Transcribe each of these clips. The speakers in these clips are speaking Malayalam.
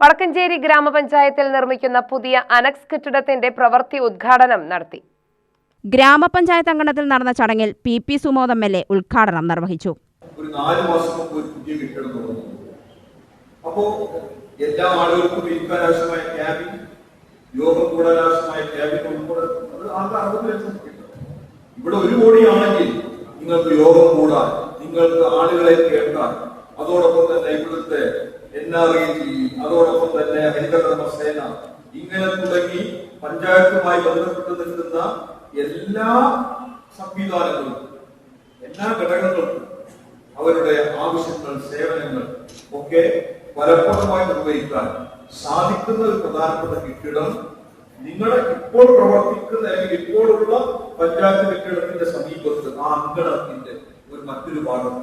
വടക്കഞ്ചേരി ഗ്രാമപഞ്ചായത്തിൽ നിർമ്മിക്കുന്ന പുതിയ അനക്സ് കെട്ടിടത്തിന്റെ പ്രവൃത്തി ഉദ്ഘാടനം നടത്തി. ഗ്രാമപഞ്ചായത്ത് അങ്കണത്തിൽ നടന്ന ചടങ്ങിൽ P P Sumod M L A ഉദ്ഘാടനം നിർവഹിച്ചു. ഒരു നാല് മാസം ഒരു പുതിയ കെട്ടിടം തുറന്നു അപ്പോ എല്ലാ ആളുകൾക്കും ഇരിക്കാൻ ആവശ്യമായ ക്യാബിൻ യോഗം കൂടാൻ ആവശ്യമായ ക്യാബിൻ ഉൾപ്പെടെ അത് ആകെ അറുപത് ലക്ഷം ഇവിടെ ഒരു കോടിയാണെങ്കിൽ നിങ്ങൾക്ക് യോഗം കൂടാൻ നിങ്ങൾക്ക് ആളുകളെ കേൾക്കാൻ അതോടൊപ്പം തന്നെ ഇവിടുത്തെ എൻ ആർ അതോടൊപ്പം തന്നെ ഹരിതകർമ്മസേന ഇങ്ങനെ തുടങ്ങി പഞ്ചായത്തുമായി ബന്ധപ്പെട്ട് നിൽക്കുന്ന എല്ലാ സംവിധാനങ്ങളും എല്ലാ ഘടകങ്ങളും അവരുടെ ആവശ്യങ്ങൾ സേവനങ്ങൾ ഒക്കെ ഫലപ്രദമായി നിർവഹിക്കാൻ സാധിക്കുന്ന ഒരു പ്രധാനപ്പെട്ട കെട്ടിടം നിങ്ങളെ ഇപ്പോൾ പ്രവർത്തിക്കുന്ന അല്ലെങ്കിൽ ഇപ്പോഴുള്ള പഞ്ചായത്ത് കെട്ടിടത്തിന്റെ സമീപത്ത് ആ അങ്കണത്തിന്റെ ഒരു മറ്റൊരു ഭാഗം.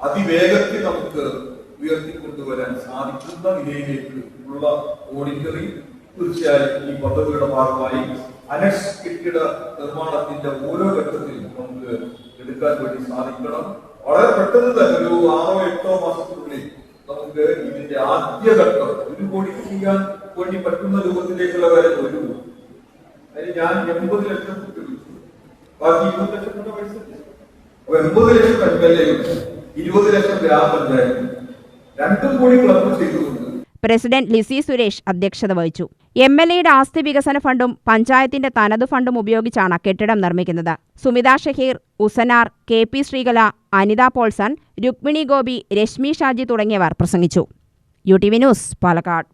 അതിവേഗത്തിൽ നമുക്ക് ഉയർത്തിക്കൊണ്ടുവരാൻ സാധിക്കുന്ന നിലയിലേക്ക് ഉള്ള ഓഡിറ്ററി തീർച്ചയായും ഈ പദ്ധതിയുടെ ഭാഗമായി അനക്സ് കെട്ടിട നിർമ്മാണത്തിന്റെ ഓരോ ഘട്ടത്തിലും നമുക്ക് എടുക്കാൻ വേണ്ടി സാധിക്കണം. വളരെ പെട്ടെന്ന് തന്നെ ഒരു ആറോ എട്ടോ മാസത്തിനുള്ളിൽ നമുക്ക് ഇതിന്റെ ആദ്യഘട്ടം ഒരു കോടി ചെയ്യാൻ വേണ്ടി പറ്റുന്ന രൂപത്തിലേക്കുള്ള കാര്യം ഒരു അതിന് ഞാൻ എൺപത് ലക്ഷം ഉപയോഗിച്ചു. ബാക്കി ഇരുപത് ലക്ഷം പൈസ. അപ്പൊ എൺപത് ലക്ഷം എം എൽ എ ഇരുപത് ലക്ഷം ഗ്രാമപഞ്ചായത്ത് രണ്ടും കൂടി പ്രസിഡന്റ് ലിസി സുരേഷ് അധ്യക്ഷത വഹിച്ചു. എം എൽ എയുടെ ആസ്തി വികസന ഫണ്ടും പഞ്ചായത്തിന്റെ തനത് ഫണ്ടും ഉപയോഗിച്ചാണ് കെട്ടിടം നിർമ്മിക്കുന്നത്. സുമിത ഷഹീർ ഉസനാർ കെ പി ശ്രീകല അനിത പോൾസൺ രുക്മിണി ഗോപി രശ്മി ഷാജി തുടങ്ങിയവർ പ്രസംഗിച്ചു. U T V news Palakkad.